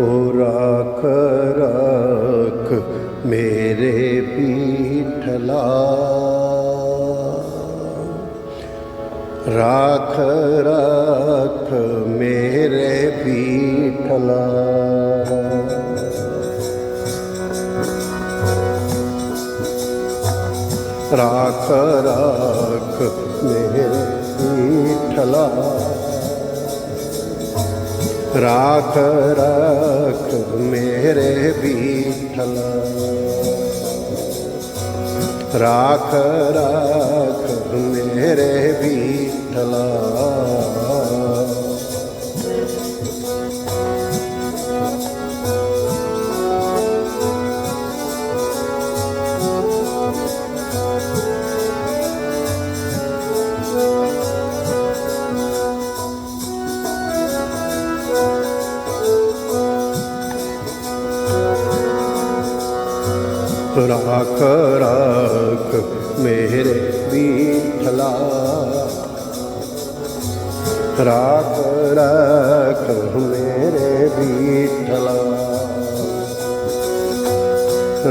ਉਹ ਰਾਖ ਰਾਖ ਮੇਰੇ ਪੀਠਲਾ ਰਾਖ ਰਾਖ ਮੇਰੇ ਪੀਠਲਾ ਰਾਖ ਰਾਖ ਮੇਰੇ ਪੀਠਲਾ ਰਾਖ ਰਾਖ ਮੇਰੇ ਬੀਠਲਾ ਰਾਖ ਰਾਖ ਮੇਰੇ ਬੀਠਲਾ ਰਾਖ ਰਾਖ, ਮੇਰੇ ਬੀਠਲਾ। ਰਾਖ ਰਾਖ, ਮੇਰੇ ਬੀਠਲਾ।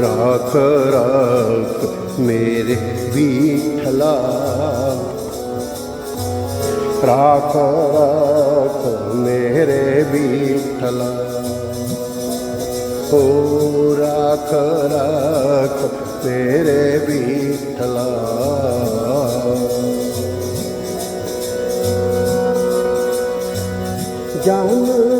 ਰਾਖ ਰਾਖ, ਮੇਰੇ ਬੀਠਲਾ। ਰਾਖ ਰਾਖ, ਮੇਰੇ ਬੀਠਲਾ। ਹੋ ਰਾਖ ਰਾਖ ਮੇਰੇ ਬੀਠਲਾ ਜਨ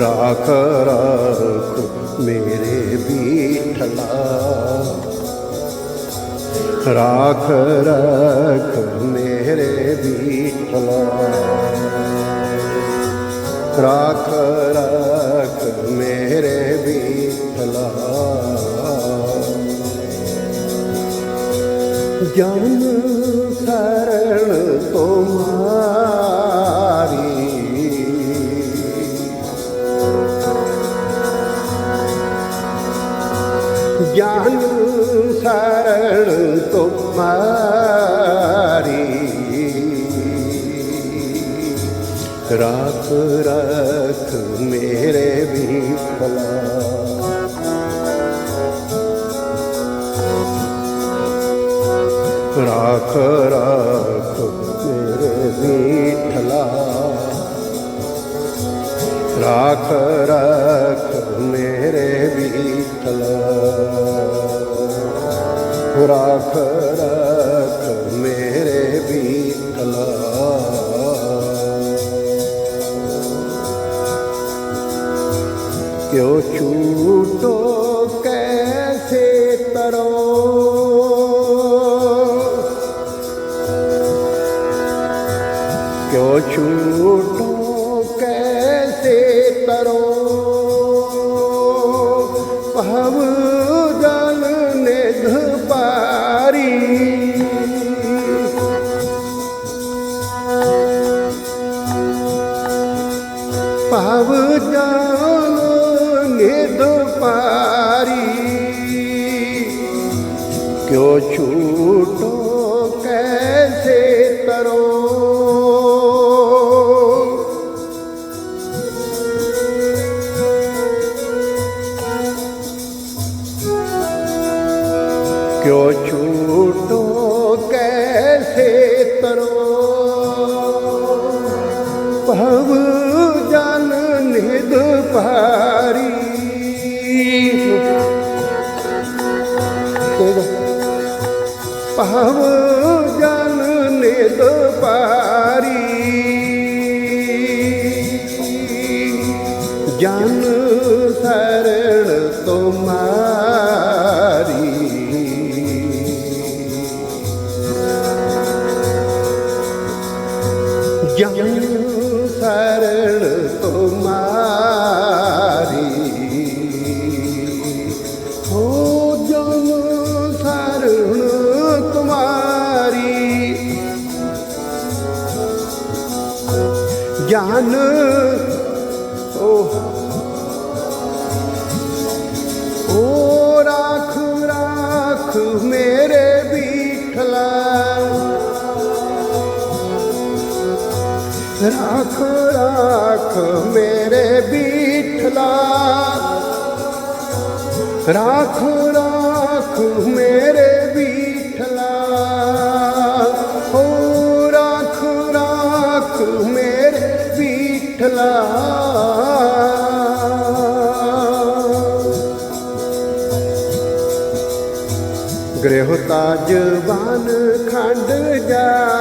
ਰਾਖ ਰਾਖ ਮੇਰੇ ਬੀਠਲਾ। ਰਾਖ ਰਾਖ ਮੇਰੇ ਬੀਠਲਾ। ਰਾਖ ਰਾਖ ਮੇਰੇ ਬੀਠਲਾ। ਜਨ ਤੁਮਾਰੀ ਜਨ ਸਰਣ ਤੁਮਾਰੀ ਰਾਖ ਰਾਖ ਮੇਰੇ ਵਿਖਲਾ ਰਾਖ ਰਾਖ ਮੇਰੇ ਬੀਠਲਾ ਰਾਖ ਰਾਖ ਕੈਸੇ ਤਰੋ ਭਵ ਜਨ ਨਿਦ ਭਾਰੀ ਭਵ ਜਨ ਨਿਦ ਭਾਰੀ ਜਨ ਸਰਣ ਤੁਮਾਰੀ ज्ञान शरण तुम्हारी हो ज्ञान शरण तुम्हारी ज्ञान ਰਾਖ ਰਾਖ ਮੇਰੇ ਬੀਠਲਾ ਰਾਖ ਰਾਖ ਮੇਰੇ ਬੀਠਲਾ ਹੋ ਰਾਖ ਰਾਖ ਮੇਰੇ ਬੀਠਲਾ ਗ੍ਰਹਿ ਤਾਜ ਬਾਨ ਖੰਡ ਜਾਏ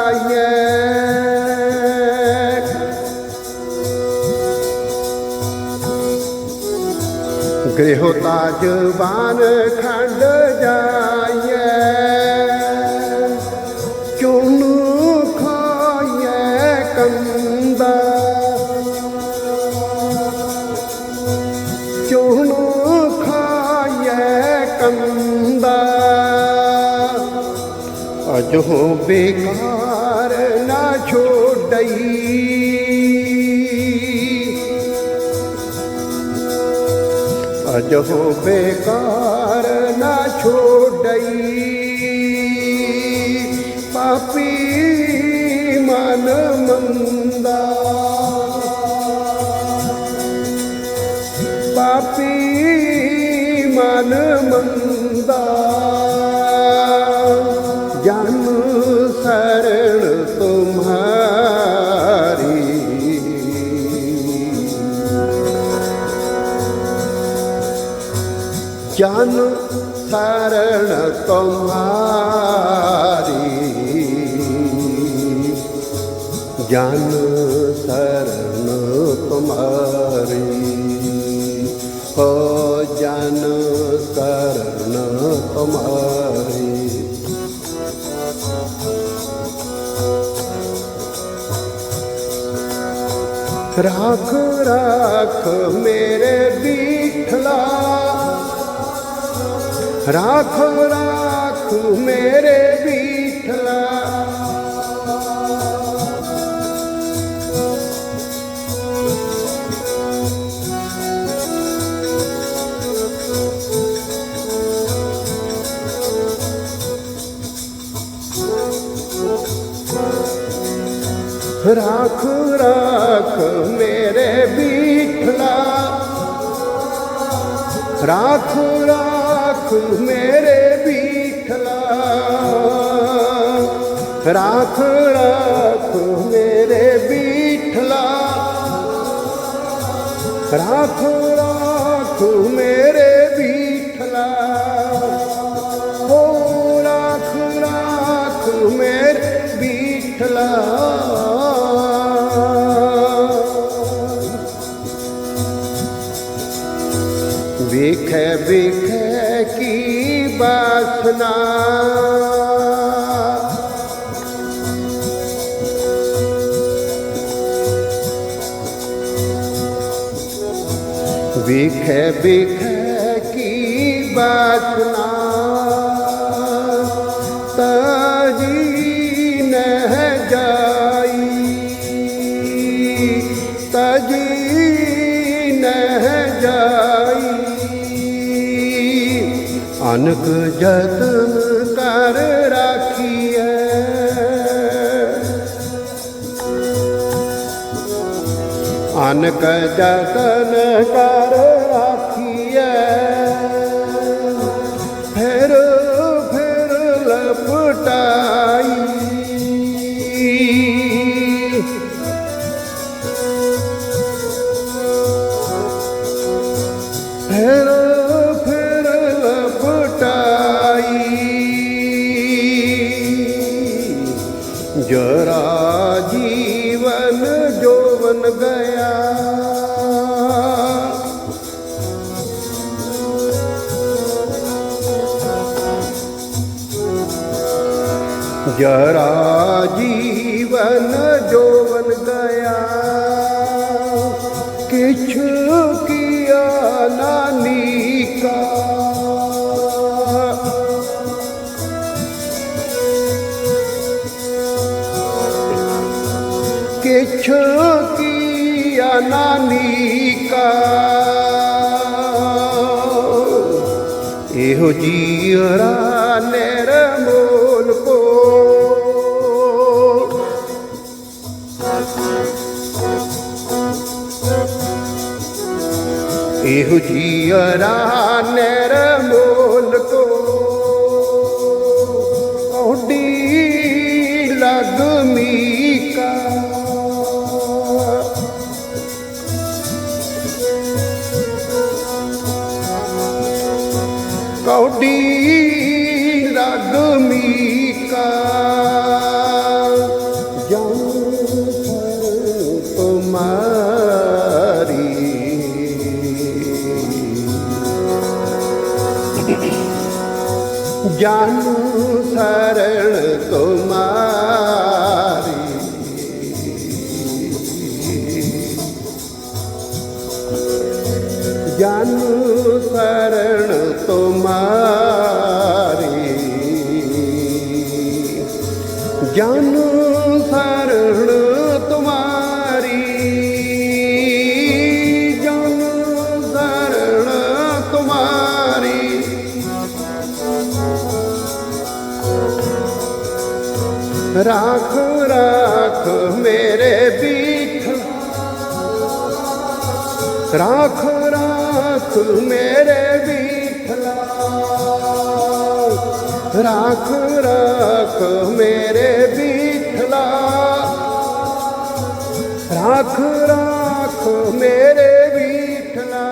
ਗ੍ਰਹਿ ਤਾਜ ਬਾਨ ਖੰਡ ਜਾਏ ਚੁਣ ਖਾਏ ਕੰਦਾ। ਚੁਣ ਖਾਏ ਕੰਦਾ। ਅਜੋ ਬੇਕਾਰ ਅਜੋ ਬੇਕਾਰ ਨਾ ਛੋੜਈ। ਪਾਪੀ ਜਨ ਸਰਣ ਤੁਮਹਾਰੀ ਜਨ ਸਰਣ ਤੁਮਹਾਰੀ ਹੋ ਜਨ ਸਰਣ ਤੁਮਹਾਰੀ ਰਾਖ ਰਾਖ ਮੇਰੇ ਬੀਠਲਾ ਰਾਖ ਰਾਖ ਮੇਰੇ ਬੀਠਲਾ ਰਾਖ ਰਾਖ ਮੇਰੇ ਬੀਠਲਾ ਰਾਖ ਰਾਖ ਮੇਰੇ ਬੀਠਲਾ ਰਾਖ ਰਾਖ ਮੇਰੇ ਬੀਠਲਾ ਰਾਖ ਰਾਖ ਮੇਰੇ ਬੀਠਲਾ ਹੋ, ਰਾਖ ਰਾਖ ਮੇਰੇ ਬੀਠਲਾ ਵੇਖੈ ਵੇਖੈ दिख बिख की बात ना। न जाई। जाई। अनक जतन कर राखी अनक जतन कर ਜਰਾ ਜੀਵਨ ਜੋਵਨ ਗਿਆ, ਕਿਛ ਕੀਆ ਨਾਨੀ ਕਾ ਕਿਛ ਕੀਆ ਨਾਨੀ ਕਾ ਇਹੋ ਜੀਰਾ ਨਿਰਮੋਲ ਇਹੋ ਜੀਅਰਾ ਨਿਰਮੋਲ ਜਨ ਸਰਣ ਤੁਮਾਰੀ ਜਨ ਸਰਣ ਤੁਮਾਰੀ ਜਨ ਰਾਖ ਰਾਖ ਮੇਰੇ ਬੀਠ ਰਾਖ ਰਾਖ ਮੇਰੇ ਬੀਠਲਾ ਰਾਖ ਰਾਖ ਮੇਰੇ ਬੀਠਲਾ ਰਾਖ ਰਾਖ ਮੇਰੇ ਬੀਠਲਾ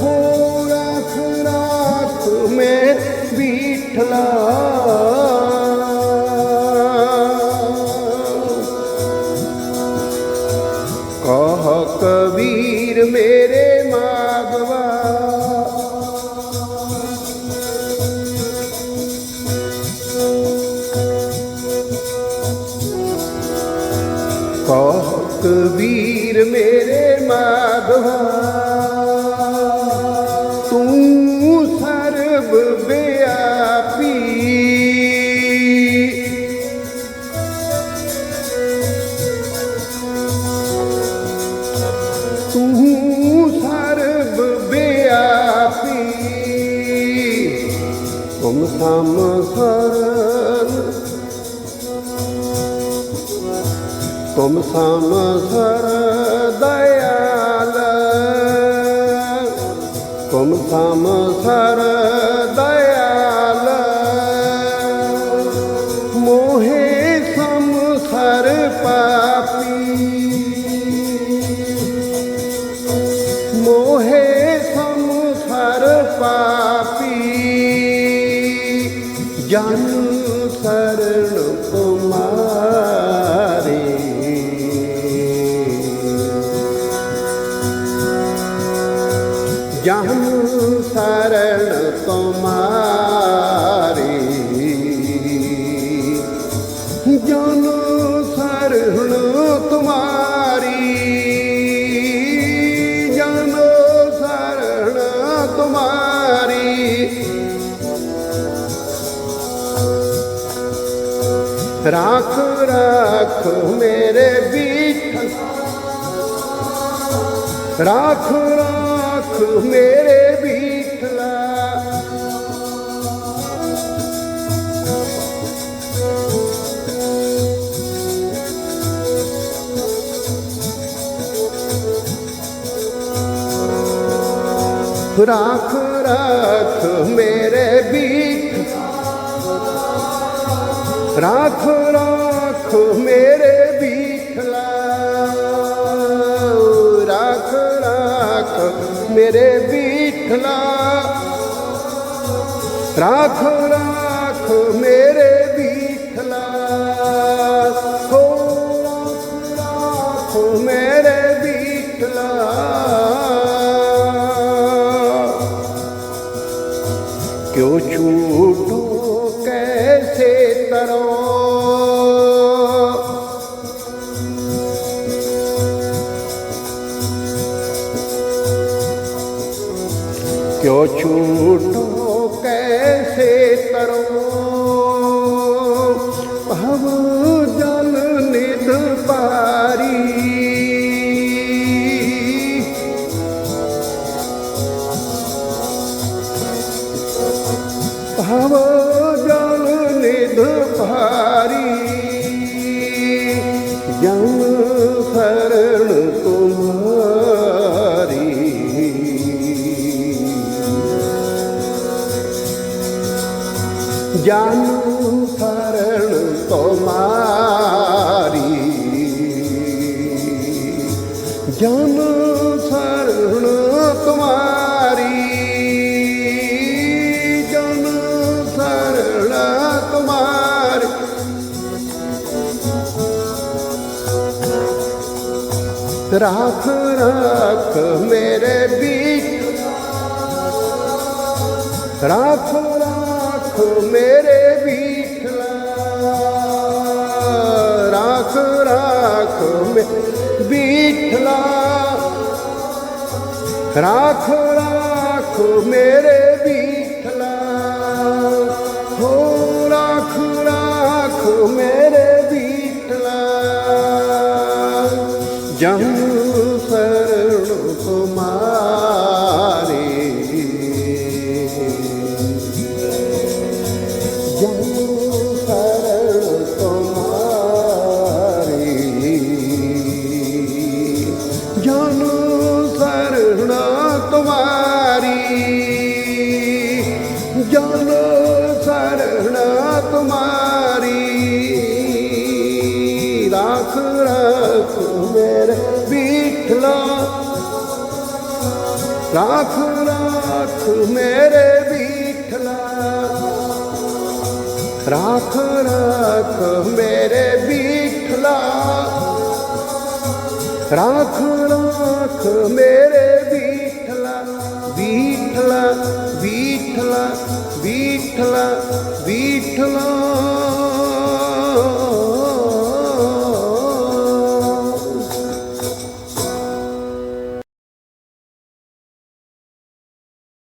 ਹੋ, ਰਾਖ ਰਾਖ ਮੇਰੇ ਬੀਠਲਾ damı sarı Komutanı sarı dayalı Komutanı sarı ਰਾਖ ਰਾਖ ਮੇਰੇ ਬੀਠ। ਰਾਖ ਰਾਖ ਮੇਰੇ ਬੀਠਲਾ ਰਾਖ ਰਾਖ ਮੇਰੇ ਬੀਠ। ਰੱਖ ਰੱਖ ਮੇਰੇ ਬੀਖਲਾ ਰੱਖ ਰੱਖ ਮੇਰੇ ਬੀਖਲਾ ਰੱਖ ਰੱਖ ਮੇਰੇ ਬੀਖਲਾ ਹੋ ਰੱਖ ਮੇਰੇ ਬੀਖਲਾ ਕਿਉਂ ਛੂਟੂ क्यों छूटो कैसे तरो भव जल निध पारी भव जल ਵਿਦ ਭਾਰੀ। ਜਮ ਫਰਣ ਤੁਮਾਰੀ ਜਨ ਫਰਣ ਰਾਖ ਰਾਖ ਮੇਰੇ ਬੀਚ ਰਾਖ ਰਾਖ ਮੇਰੇ ਬੀਠਲਾ ਰਾਖ ਰਾਖ ਮੇ ਬੀਠਲਾ ਰਾਖ ਰਾਖ ਮੇਰੇ ਬੀਠਲਾ ਹੋ ਰਾਖ ਰਾਖ ਮੇਰੇ ਜਨ ਸਰਣ ਤੁਮਾਰੇ ਰਾਖ ਰਾਖ ਮੇਰੇ ਬੀਠਲਾ। ਰਾਖ ਰਾਖ ਮੇਰੇ ਬੀਠਲਾ। ਰਾਖ ਰਾਖ ਮੇਰੇ ਬੀਠਲਾ। ਬੀਠਲਾ ਬੀਠਲਾ ਬੀਠਲਾ ਬੀਠਲਾ।